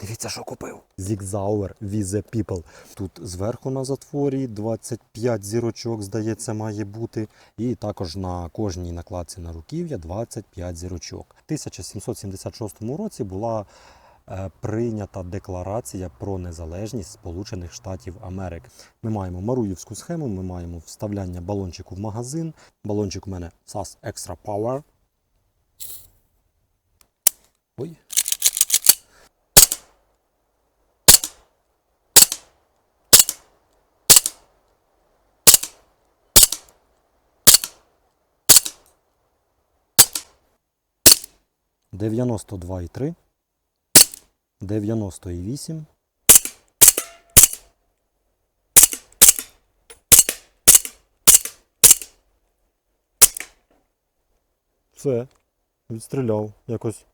Дивіться, що купив. Zigzauer Vize People. Тут зверху на затворі 25 зірочок, здається, має бути. І також на кожній накладці на руків'я 25 зірочок. В 1776 році була е, прийнята декларація про незалежність Сполучених Штатів Америки. Ми маємо маруївську схему, ми маємо вставляння балончику в магазин. Балончик у мене SAS Extra Power. Ой. Дев'яносто два і три. Дев'яносто і вісім. Все. Відстріляв якось